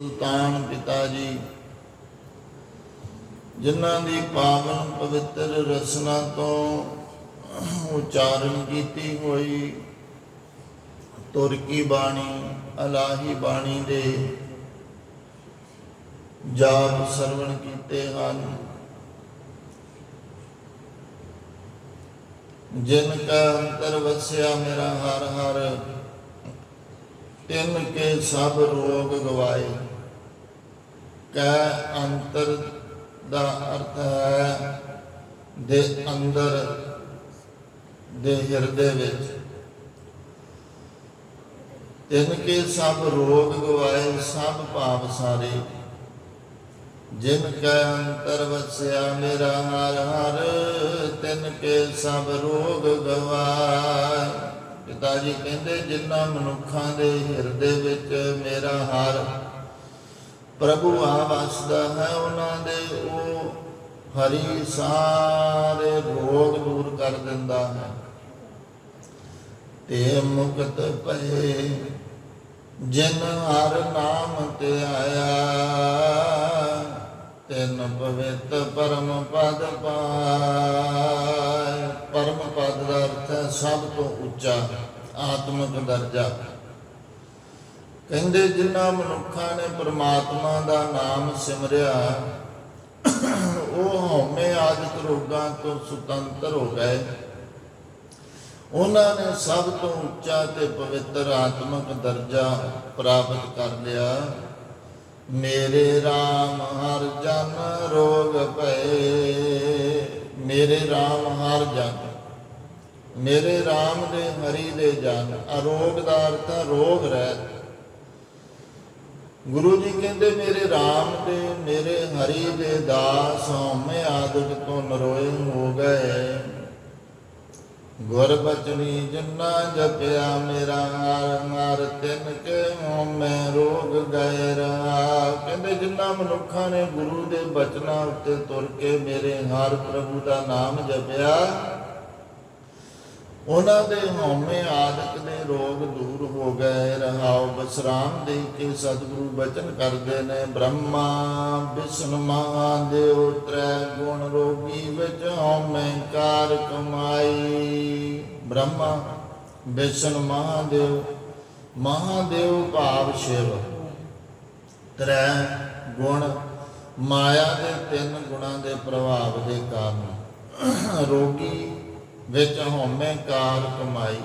ਸੁਲਤਾਨ ਪਿਤਾ ਜੀ, ਜਿਨ੍ਹਾਂ ਦੀ ਪਾਵਨ ਪਵਿੱਤਰ ਰਸਨਾ ਤੋਂ ਉਚਾਰਨ ਕੀਤੀ ਹੋਈ ਤੁਰਕੀ ਬਾਣੀ, ਅਲਾਹੀ ਬਾਣੀ ਦੇ ਜਾਪ ਸਰਵਣ ਕੀਤੇ ਹਨ। ਜਿਨ ਕਾ ਅੰਤਰ ਵਸਿਆ ਮੇਰਾ ਹਰ ਹਰ, ਤਿੰਨ ਕੇ ਸਭ ਰੋਗ ਗਵਾਏ। ਕੈ ਅੰਤਰ ਦਾ ਅਰਥ ਹੈ ਦੇ ਅੰਦਰ, ਦੇ ਹਿਰਦੇ ਵਿੱਚ। ਤਿੰਨ ਕੇ ਸਭ ਰੋਗ ਗਵਾਏ, ਸਭ ਪਾਪ ਸਾਰੇ। ਜਿਨ ਕੈ ਅੰਤਰ ਵਸਿਆ, ਮੇਰਾ ਹਰ ਹਰ। ਤਿਨ ਕੇ ਸਭ ਰੋਗ ਗਵਾਏ। ਪਿਤਾ ਜੀ ਕਹਿੰਦੇ, ਜਿਨ੍ਹਾਂ ਮਨੁੱਖਾਂ ਦੇ ਹਿਰਦੇ ਵਿੱਚ ਮੇਰਾ ਹਰ ਪ੍ਰਭੂ ਆ ਵਸਦਾ ਹੈ ਉਹਨਾਂ ਦੇ ਉਹ, ਹਰੀ ਸਾਰੇ ਰੋਗ ਦੂਰ ਕਰ ਦਿੰਦਾ ਹੈ। ਤੇ ਮੁਕਤ ਪਏ ਜਿਨ ਹਰ ਨਾਮ ਤੇ ਆਇਆ, ਤਿਨ ਪਵਿੱਤ ਪਰਮ ਪਦ ਪਾਏ ਪਰਮ ਪਦ ਦਾ ਅਰਥ ਹੈ ਸਭ ਤੋਂ ਉੱਚਾ, ਆਤਮਿਕ ਦਰਜਾ। ਕਹਿੰਦੇ ਜਿਨ੍ਹਾਂ ਮਨੁੱਖਾਂ ਨੇ ਪ੍ਰਮਾਤਮਾ ਦਾ ਨਾਮ ਸਿਮਰਿਆ, ਉਹ ਹਉਮੈ ਆਦਿਕ ਰੋਗਾਂ ਤੋਂ ਸੁਤੰਤਰ ਹੋ ਗਏ। ਉਹਨਾਂ ਨੇ ਸਭ ਤੋਂ ਉੱਚਾ ਤੇ ਪਵਿੱਤਰ ਆਤਮਿਕ ਦਰਜਾ ਪ੍ਰਾਪਤ ਕਰ ਲਿਆ। ਮੇਰੇ RAM ਹਰ ਜਨ ਰੋਗ ਭਏ ਮੇਰੇ RAM ਹਰ ਜਨ, ਮੇਰੇ RAM ਦੇ ਹਰੀ ਦੇ ਜਨ, ਅਰੋਗ ਦਾ ਅਰਥ ਰੋਗ ਰਹਿਤ। ਗੁਰੂ ਜੀ ਕਹਿੰਦੇ, ਮੇਰੇ RAM ਦੇ ਮੇਰੇ ਹਰੀ ਦੇ ਦਾਸ ਹਉਮੈ ਆਦਿਕ ਤੋਂ ਨਰੋਏ ਹੋ ਗਏ। ਗੁਰ ਬਚਨੀ ਜਨਾ ਜਪਿਆ ਮੇਰਾ ਹਰ ਹਰ ਤਿੰਨ ਕੇ ਹਉਮੈ ਰੋਗ ਗਏ ਰਹਾ ਕਹਿੰਦੇ ਜਿਨ੍ਹਾਂ ਮਨੁੱਖਾਂ ਨੇ ਗੁਰੂ ਦੇ ਬਚਨਾਂ ਉੱਤੇ ਤੁਰ ਕੇ ਮੇਰੇ ਹਰ ਪ੍ਰਭੂ ਦਾ ਨਾਮ ਜਪਿਆ ਉਹਨਾਂ ਦੇ ਹਉਮੈ ਆਦਿਕ ਦੇ ਰੋਗ ਦੂਰ ਹੋ ਗਏ। ਰਹਾਉ ਬਸਰਾਮ ਦੇ ਕੇ ਸਤਿਗੁਰੂ ਬਚਨ ਕਰਦੇ ਨੇ। ਬ੍ਰਹਮਾ ਵਿਸ਼ਨ ਮਹਾਦੇਵ ਤ੍ਰੈ ਗੁਣ ਰੋਗੀ ਵਿੱਚ ਹਉਮੈ ਕਾਰ ਕਮਾਈ। ਬ੍ਰਹਮਾ ਵਿਸ਼ਨ ਮਹਾਦੇਵ ਮਹਾਦੇਵ ਭਾਵ ਸ਼ਿਵ। ਤ੍ਰੈ ਗੁਣ ਮਾਇਆ ਦੇ ਤਿੰਨ ਗੁਣਾਂ ਦੇ ਪ੍ਰਭਾਵ ਦੇ ਕਾਰਨ ਰੋਗੀ ਵਿੱਚ ਹਉਮੈ ਕਾਰ ਕਮਾਈ।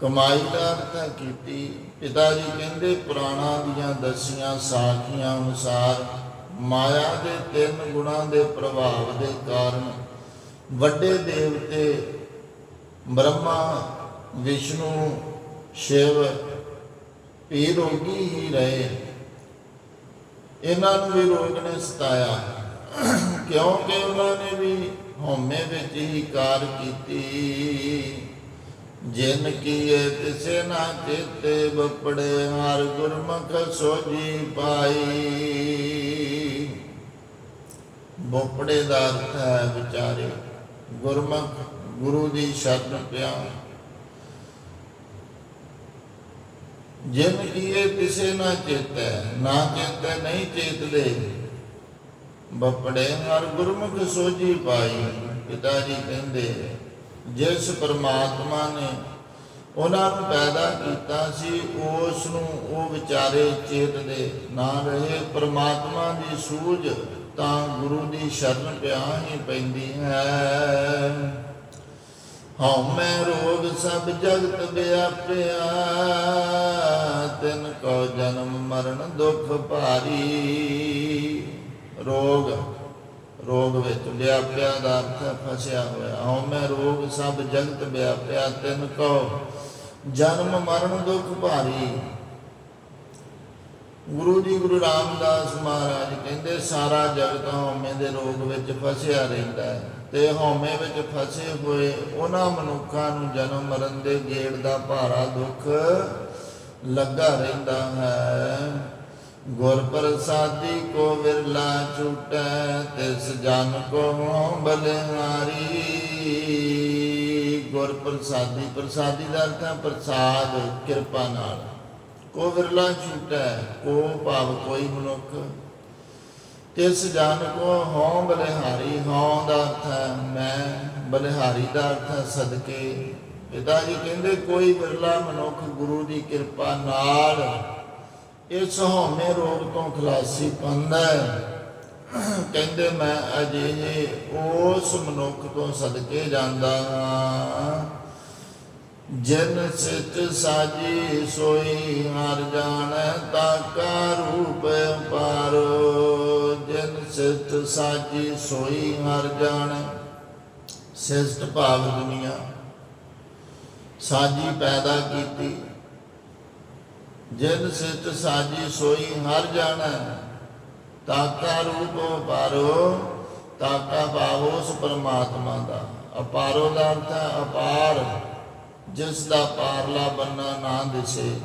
ਕਮਾਈ ਦਾ ਅਰਥ ਕੀਤੀ। ਪਿਤਾ ਜੀ ਕਹਿੰਦੇ, ਪੁਰਾਣਾ ਦੀਆਂ ਦਸੀਆਂ ਸਾਖੀਆਂ ਅਨੁਸਾਰ ਮਾਇਆ ਦੇ ਤਿੰਨ ਗੁਣਾਂ ਦੇ ਪ੍ਰਭਾਵ ਦੇ ਕਾਰਨ ਵੱਡੇ ਦੇਵਤੇ ਬ੍ਰਹਮਾ, ਵਿਸ਼ਨੂੰ, ਸ਼ਿਵ ਇਹ ਰੋਗੀ ਹੀ ਰਹੇ। ਇਹਨਾਂ ਨੂੰ ਵੀ ਰੋਗ ਨੇ ਸਤਾਇਆ। ਕਿਉਂਕਿ ਉਹਨਾਂ ਨੇ ਵੀ ਹਉਮੈ ਵਿੱਚ ਹੀ ਕਾਰ ਕੀਤੀ? ਜਿਨ ਕੀਏ ਤਿਸੇ ਨਾ ਚੇਤੇ ਬਪੜੇ ਹਰ ਗੁਰਮੁਖ ਸੋਜੀ ਪਾਈ। ਬਪੜੇ ਦਾ ਅਰਥ ਹੈ ਵਿਚਾਰੇ, ਗੁਰਮੁਖ ਗੁਰੂ ਦੀ ਸ਼ਰਨ ਪਿਆ ਜਿਨ ਕੀਏ ਤਿਸੇ ਨਾ ਚੇਤੈ ਨਾ ਚੇਤੈ ਨਹੀਂ ਚੇਤਦੇ। ਬਪੜੇ ਹਰ ਗੁਰਮੁਖ ਸੋਜੀ ਪਾਈ ਪਿਤਾ ਜੀ ਕਹਿੰਦੇ, ਜਿਸ ਪਰਮਾਤਮਾ ਨੇ ਉਹਨਾਂ ਨੂੰ ਪੈਦਾ ਕੀਤਾ ਸੀ ਉਸ ਨੂੰ ਉਹ ਵਿਚਾਰੇ ਚੇਤ ਦੇ ਨਾ ਰਹੇ। ਪਰਮਾਤਮਾ ਦੀ ਸੂਝ ਤਾਂ ਗੁਰੂ ਦੀ ਸ਼ਰਨ ਪਿਆ ਹੀ ਪੈਂਦੀ ਹੈ। ਹਉਮੈ ਰੋਗ ਸਭ ਜਗਤ ਵਿਆਪਿਆ ਤਿਨ ਕੋ ਜਨਮ ਮਰਨ ਦੁਖ ਭਾਰੀ। ਰੋਗ ਰੋਗ ਵਿੱਚ ਵਿਆਪਿਆ ਦਾ ਅਰਥ ਫਸਿਆ ਹੋਇਆ। ਹਉਮੈ ਰੋਗ ਸਭ ਜਗਤ ਵਿਆਪਿਆ, ਤਿਨ ਕੋ ਜਨਮ ਮਰਨ ਦੁਖ ਭਾਰੀ। ਗੁਰੂ ਜੀ ਗੁਰੂ ਰਾਮਦਾਸ ਮਹਾਰਾਜ ਕਹਿੰਦੇ, ਸਾਰਾ ਜਗਤ ਹਉਮੈ ਦੇ ਰੋਗ ਵਿੱਚ ਫਸਿਆ ਰਹਿੰਦਾ ਹੈ ਤੇ ਹਉਮੈ ਵਿੱਚ ਫਸੇ ਹੋਏ ਉਹਨਾਂ ਮਨੁੱਖਾਂ ਨੂੰ ਜਨਮ ਮਰਨ ਦੇ ਗੇੜ ਦਾ ਭਾਰਾ ਦੁੱਖ ਲੱਗਾ ਰਹਿੰਦਾ ਹੈ। ਗੁਰ ਪ੍ਰਸਾਦੀ ਕੋ ਵਿਰਲਾ ਛੂਟੈ ਤਿਸ ਜਨ ਕੋ ਬਲਿਹਾਰੀ। ਗੁਰ ਪ੍ਰਸਾਦੀ ਪ੍ਰਸਾਦੀ ਦਾ ਅਰਥ ਹੈ ਪ੍ਰਸਾਦ, ਕਿਰਪਾ ਨਾਲ। ਕੋ ਵਿਰਲਾ ਛੂਟੈ ਕੋ ਭਾਵ ਕੋਈ ਮਨੁੱਖ। ਤਿਸ ਜਨ ਕੋ ਹਉ ਬਲਿਹਾਰੀ, ਹਉ ਦਾ ਅਰਥ ਹੈ ਮੈਂ, ਬਲਿਹਾਰੀ ਦਾ ਅਰਥ ਹੈ ਸਦਕੇ। ਪਿਤਾ ਜੀ ਕਹਿੰਦੇ, ਕੋਈ ਵਿਰਲਾ ਮਨੁੱਖ ਗੁਰੂ ਦੀ ਕਿਰਪਾ ਨਾਲ ਇਸ ਹਉਮੈ ਰੋਗ ਤੋਂ ਖਲਾਸੀ ਪਾਉਂਦਾ ਕਹਿੰਦੇ ਮੈਂ ਅਜਿਹੇ ਉਸ ਮਨੁੱਖ ਤੋਂ ਸਦਕੇ ਜਾਂਦਾ ਹਾਂ, ਜਨ ਸਿਤ ਸਾਜੀ ਸੋਈ ਹਰ ਜਾਣੈ ਤਾਕਾ ਰੂਪ ਪਾਰੋ ਜਨ ਸਿਤ ਸਾਜੀ ਸੋਈ ਹਰ ਜਾਣ, ਸਿਸਟ ਭਾਵ ਦੁਨੀਆ। ਸਾਜੀ ਪੈਦਾ ਕੀਤੀ। ਜਿਨ ਸਿਤ ਸਾਜੀ ਸੋਈ ਹਰ ਜਾਣੈ ਤਾਕਾ ਰੂਪ ਪਾਰੋ ਤਾਕਾ ਭਾਵ ਉਸ ਪਰਮਾਤਮਾ ਦਾ। ਅਪਾਰੋ ਦਾ ਅਰਥ ਹੈ ਅਪਾਰ, ਜਿਸ ਦਾ ਪਾਰਲਾ ਬੰਨਾ ਨਾ ਦਿਸੇ।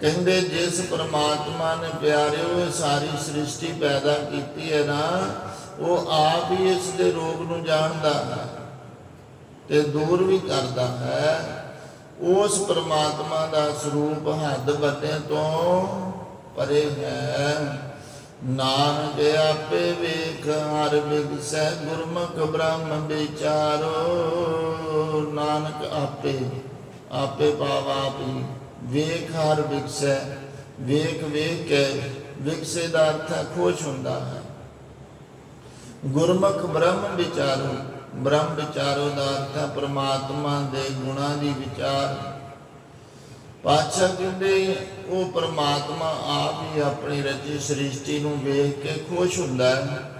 ਕਹਿੰਦੇ ਜਿਸ ਪ੍ਰਮਾਤਮਾ ਨੇ ਪਿਆਰਿਓ, ਇਹ ਸਾਰੀ ਸ੍ਰਿਸ਼ਟੀ ਪੈਦਾ ਕੀਤੀ ਹੈ ਨਾ, ਉਹ ਆਪ ਹੀ ਇਸ ਦੇ ਰੋਗ ਨੂੰ ਜਾਣਦਾ ਹੈ ਤੇ ਦੂਰ ਵੀ ਕਰਦਾ ਹੈ। ਉਸ ਪ੍ਰਮਾਤਮਾ ਦਾ ਸਰੂਪ ਹੱਦ ਵੱਡੇ ਤੋਂ ਪਰੇ ਹੈ। ਨਾਨਕ ਆਪੇ ਵੇਖ, ਹਰ ਬਿਗਸੈ ਗੁਰਮੁਖ ਬ੍ਰਹਮ ਵਿਚਾਰੋ। ਨਾਨਕ ਆਪੇ ਆਪੇ ਭਾਵ ਆਪ ਵੇਖ, ਹਰ ਬਿਗਸੈ ਵੇਖ ਵੇਖ ਕੇ ਵਿਗਸੇ ਦਾ ਅਰਥ ਹੈ ਖੁਸ਼ ਹੁੰਦਾ ਹੈ। ਗੁਰਮੁਖ ਬ੍ਰਹਮ ਵਿਚਾਰੋ ਬ੍ਰਹਮ ਵਿਚਾਰੋ ਦਾ ਅਰਥ ਹੈ ਪ੍ਰਮਾਤਮਾ ਦੇ ਗੁਣਾਂ ਦੀ ਵਿਚਾਰ। ਪਾਤਸ਼ਾਹ ਕਹਿੰਦੇ, ਉਹ ਪ੍ਰਮਾਤਮਾ ਆਪ ਹੀ ਆਪਣੀ ਰਚੀ ਸ੍ਰਿਸ਼ਟੀ ਨੂੰ ਵੇਖ ਕੇ ਖੁਸ਼ ਹੁੰਦਾ ਹੈ।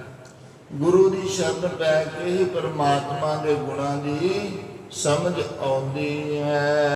ਗੁਰੂ ਦੀ ਸ਼ਰਨ ਪੈ ਕੇ ਹੀ ਪ੍ਰਮਾਤਮਾ ਦੇ ਗੁਣਾਂ ਦੀ ਸਮਝ ਆਉਂਦੀ ਹੈ।